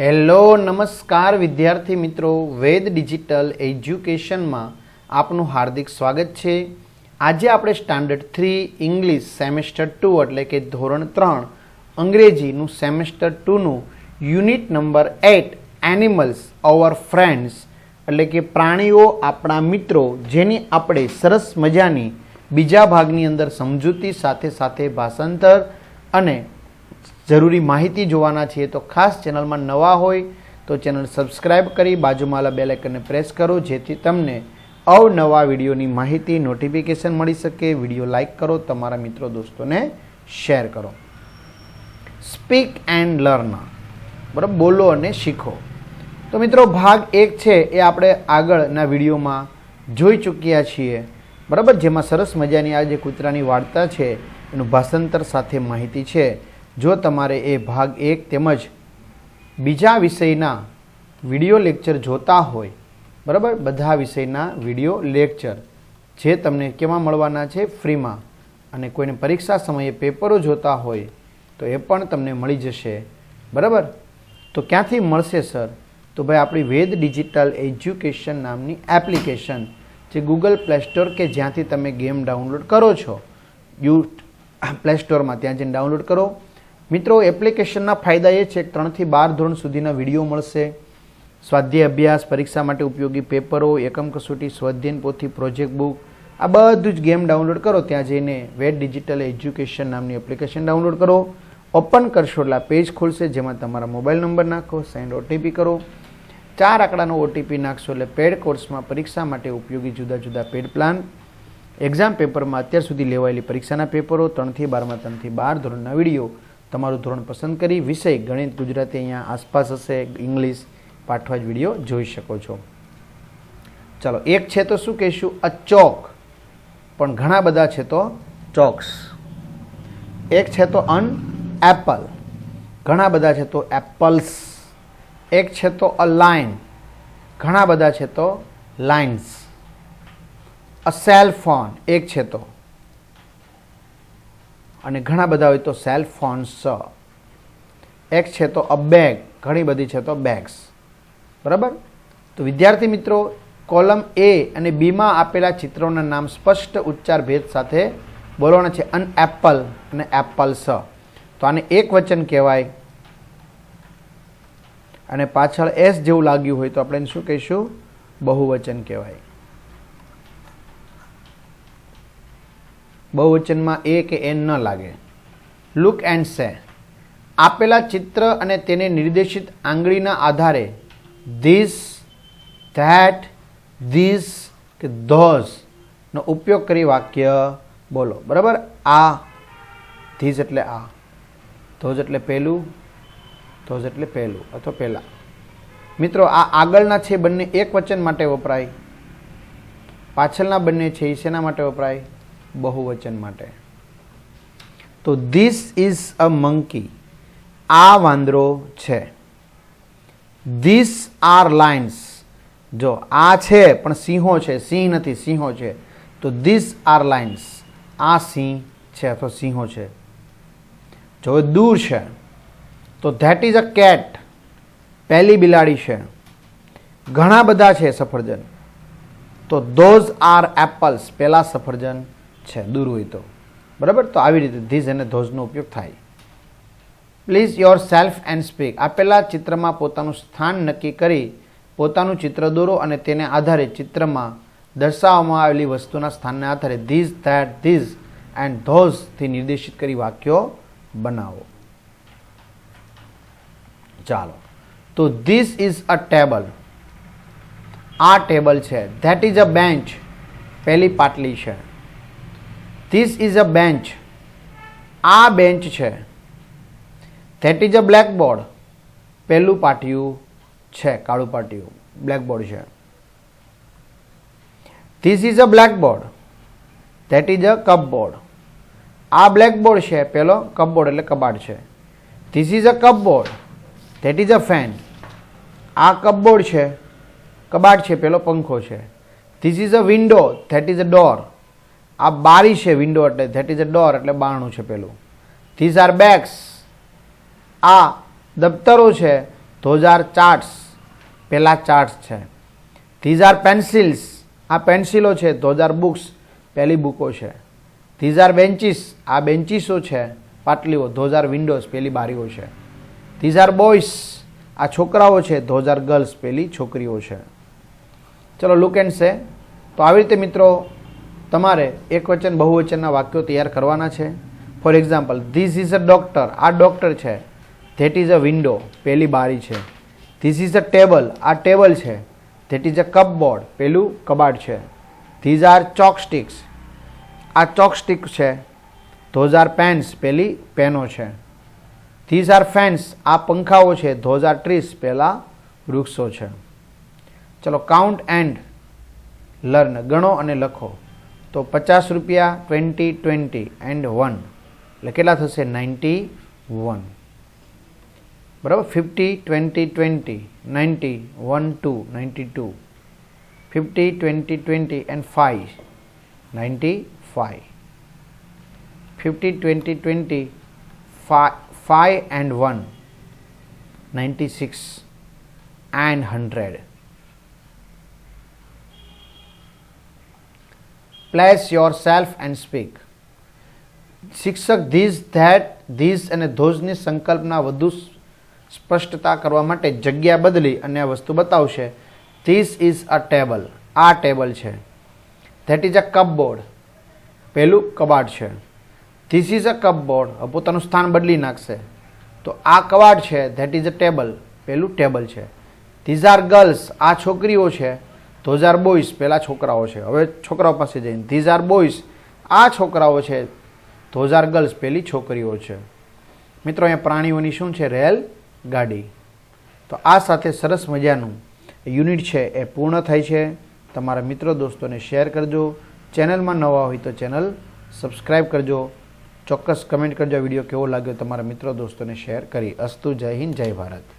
Hello, નમસ્કાર વિદ્યાર્થી મિત્રો. વેદ ડિજિટલ એજ્યુકેશનમાં આપનું હાર્દિક સ્વાગત છે. આજે આપણે standard three English semester two એટલે કે ધોરણ ત્રણ અંગ્રેજીનું semester ટુનું unit number eight, animals, our friends, એટલે કે પ્રાણીઓ, આપણા મિત્રો, જેની આપણે સરસ મજાની બીજા ભાગની અંદર સમજૂતી સાથે સાથે ભાષાંતર અને જરૂરી માહિતી જોવાના છીએ તો ખાસ ચેનલમાં નવા હોય તો ચેનલ સબસ્ક્રાઈબ કરી બાજુમાં બેલ આઇકનને પ્રેસ કરો, જેથી તમને અવનવા વિડીયોની માહિતી, નોટિફિકેશન મળી શકે. વીડિયો લાઇક કરો, તમારા મિત્રો દોસ્તોને શેર કરો. Speak and learn. બરાબર? બોલો અને શીખો. તો મિત્રો, ભાગ એક છે એ આપણે આગળના વિડીયોમાં જોઈ ચૂક્યા છીએ. બરાબર? જેમાં સરસ મજાની આ જે કૂતરાની વાર્તા છે, એનું ભાષાંતર સાથે માહિતી છે. જો તમારે એ ભાગ એક તેમજ બીજા વિષયના વીડિયો લેક્ચર જોતા હોય, બરાબર? બધા વિષયના વીડિયો લેક્ચર, જે તમને કેમાં મળવાના છે ફ્રીમાં. અને કોઈને પરીક્ષા સમયે પેપરો જોતા હોય, તો એ પણ તમને મળી જશે, બરાબર? તો ક્યાંથી મળશે, સર? તો ભાઈ, આપણી વેદ ડિજિટલ એજ્યુકેશન નામની એપ્લિકેશન, જે ગૂગલ પ્લે સ્ટોર કે જ્યાંથી તમે ગેમ ડાઉનલોડ કરો છો. યુ, પ્લે સ્ટોરમાં ત્યાં જઈને ડાઉનલોડ કરો. મિત્રો એપ્લિકેશનના ફાયદા એ છે કે ત્રણથી બાર ધોરણ સુધીના વીડિયો મળશે. સ્વાધ્યાય અભ્યાસ, પરીક્ષા માટે ઉપયોગી પેપરો, એકમ કસોટી, સ્વાધ્યાયન પોથી પ્રોજેક્ટ બુક આ બધું જ ગેમ ડાઉનલોડ કરો. ત્યાં જઈને વેટ ડિજિટલ એજ્યુકેશન નામની એપ્લિકેશન ડાઉનલોડ કરો. ઓપન કરશો એટલે પેજ ખુલશે, જેમાં તમારા મોબાઈલ નંબર નાખો સેન્ડ ઓટીપી કરો. ચાર આંકડાનો ઓટીપી નાખશો એટલે પેડ કોર્સમાં પરીક્ષા માટે ઉપયોગી જુદા જુદા પેડ પ્લાન એક્ઝામ પેપરમાં અત્યાર સુધી લેવાયેલી પરીક્ષાના પેપરો, ત્રણથી બારમાં, ત્રણથી બાર ધોરણના વીડિયો. તમારું ધોરણ પસંદ કરી વિષય ગણિત ગુજરાતી અહીંયા આસપાસ હશે, ઇંગ્લિશ, પાઠવા જ વીડિયો જોઈ શકો છો. ચાલો, એક છે તો શું કહીશું? અ ચોક. પણ ઘણા બધા છે તો ચોક્સ. એક છે તો અન એપલ. ઘણા બધા છે તો એપલ્સ. એક છે તો અ લાઇન ઘણા બધા છે તો લાઇન્સ અ સેલ ફોન. એક છે તો અને ઘણા બધા હોય તો સેલ ફોન્સ એક છે તો અ બેગ ઘણી બધી છે તો બેગ્સ બરાબર? તો વિદ્યાર્થી મિત્રો કોલમ એ અને બીમાં આપેલા ચિત્રોના નામ સ્પષ્ટ ઉચ્ચાર ભેદ સાથે બોલવાના છે. અન એપલ અને એપલ્સ તો આને એક વચન કહેવાય. અને પાછળ એસ જેવું લાગ્યું હોય તો આપણે શું કહીશું? બહુવચન કહેવાય. બહુવચનમાં એ કે એન ન લાગે. Look and say. આપેલા ચિત્ર અને તેને નિર્દેશિત આંગળીના આધારે ધીસ, ધેટ, ધીસ કે ધોઝ નો ઉપયોગ કરી વાક્ય બોલો. બરાબર? આ ધીસ એટલે આ. ધોઝ એટલે પહેલું, ધોઝ એટલે પહેલું અથવા પહેલાં. મિત્રો, આ આગળના છે બંને એક વચન માટે વપરાય. પાછળના બંને છે એ શેના માટે વપરાય? બહુવચન માટે. તો ધીસ ઇઝ અ મંકી આ વાંદરો છે. ધીસ આર લાઇન્સ જો આ છે, પણ સિંહો છે. સિંહ નથી, સિંહો છે. તો ધીસ આર લાઇન્સ આ સિંહ છે અથવા સિંહો છે. જો દૂર છે, તો ધેટ ઇઝ અ કેટ પહેલી બિલાડી છે. ઘણા બધા છે સફરજન. તો ધોઝ આર એપલ્સ પહેલા સફરજન છે, દૂર હોય તો. બરાબર? તો આવી રીતે ધીઝ અને ધોઝનો ઉપયોગ થાય. Please yourself and speak આપેલા ચિત્રમાં પોતાનું સ્થાન નક્કી કરી, પોતાનું ચિત્ર દોરો અને તેને આધારે ચિત્રમાં દર્શાવવામાં આવેલી વસ્તુના સ્થાનને આધારે ધીઝ ધેટ ધીઝ એન્ડ ધોઝથી નિર્દેશિત કરી વાક્યો બનાવો. ચાલો. તો ધીસ ઇઝ અ ટેબલ. આ ટેબલ છે. That is a bench. પહેલી પાટલી છે. ધીસ ઇઝ અ બેન્ચ આ બેન્ચ છે. ધેટ ઇઝ અ બ્લેકબોર્ડ પહેલું પાટિયું છે, કાળું પાટિયું. બ્લેકબોર્ડ છે. This is a blackboard that is a cupboard આ બ્લેકબોર્ડ છે પેલો કપબોર્ડ એટલે કબાટ છે. This is a cupboard that is a fan આ કપબોર્ડ છે, કબાટ છે પેલો પંખો છે. This is a window that is a door આ બારી છે વિન્ડો એટલે ધેટ ઇઝ અ ડોર એટલે બારણું છે પેલું. ધીઝ આર બેગ્સ આ દફતરો છે ધોઝ આર ચાર્ટ્સ પહેલા ચાર્ટ્સ છે. ધીઝ આર પેન્સિલ્સ આ પેન્સિલો છે ધોઝ આર બુક્સ પહેલી બુકો છે. ધીઝ આર બેન્ચીસ આ બેન્ચીસો છે, પાટલીઓ. ધોઝ આર વિન્ડોઝ પહેલી બારીઓ છે. ધીઝ આર બોયસ આ છોકરાઓ છે ધોઝ આર ગર્લ્સ પહેલી છોકરીઓ છે. ચલો લુક એન્ડ સે તો આવી રીતે મિત્રો તમારે એક વચન, બહુવચનના વાક્યો તૈયાર કરવાના છે. For example this is a doctor આ ડૉક્ટર છે. ધેટ ઇઝ અ વિન્ડો પહેલી બારી છે. ધીસ ઇઝ અ ટેબલ આ ટેબલ છે. ધેટ ઇઝ અ કપબોર્ડ પેલું કબાટ છે. ધીઝ આર ચોકસ્ટિક્સ આ ચોકસ્ટિક છે. ધોઝ આર પેન્સ પેલી પેનો છે. ધીઝ આર ફેન્સ આ પંખાઓ છે. ધોઝ આર ટ્રીસ પહેલાં વૃક્ષો છે. ચલો કાઉન્ટ એન્ડ લર્ન ગણો અને લખો. તો પચાસ રૂપિયા ટ્વેન્ટી ટ્વેન્ટી એન્ડ વન એટલે કેટલા થશે નાઇન્ટી વન બરાબર fifty twenty twenty ninety one two ninety two fifty twenty twenty and five ninety five fifty twenty twenty five and one ninety six and hundred place yourself and speak શિક્ષક these that these અને ધોઝની સંકલ્પના વધુ સ્પષ્ટતા કરવા માટે જગ્યા બદલી અને આ વસ્તુ બતાવશે. ધીસ ઇઝ અ ટેબલ આ ટેબલ છે. ધેટ ઇઝ અ કપબોર્ડ પહેલું કબાટ છે. ધીસ ઇઝ અ કપબોર્ડ પોતાનું સ્થાન બદલી નાખશે. તો આ કબાટ છે. ધેટ ઇઝ અ ટેબલ પહેલું ટેબલ છે. ધીઝ આર ગર્લ્સ આ છોકરીઓ છે. ધોઝ આર બોયઝ પહેલાં છોકરાઓ છે. હવે છોકરાઓ પાસે જઈને ધીઝ આર બોયઝ આ છોકરાઓ છે. ધોઝ આર ગર્લ્સ પહેલી છોકરીઓ છે. મિત્રો, અહીંયા પ્રાણીઓની શું છે? રેલ ગાડી. તો આ સાથે સરસ મજાનું યુનિટ છે, એ પૂર્ણ થાય છે. તમારા મિત્રો દોસ્તોને શેર કરજો. ચેનલમાં નવા હોય તો ચેનલ સબસ્ક્રાઈબ કરજો. ચોક્કસ કમેન્ટ કરજો વીડિયો કેવો લાગ્યો તમારા મિત્રો દોસ્તોને શેર કરી. અસ્તુ, જય હિન્દ, જય ભારત.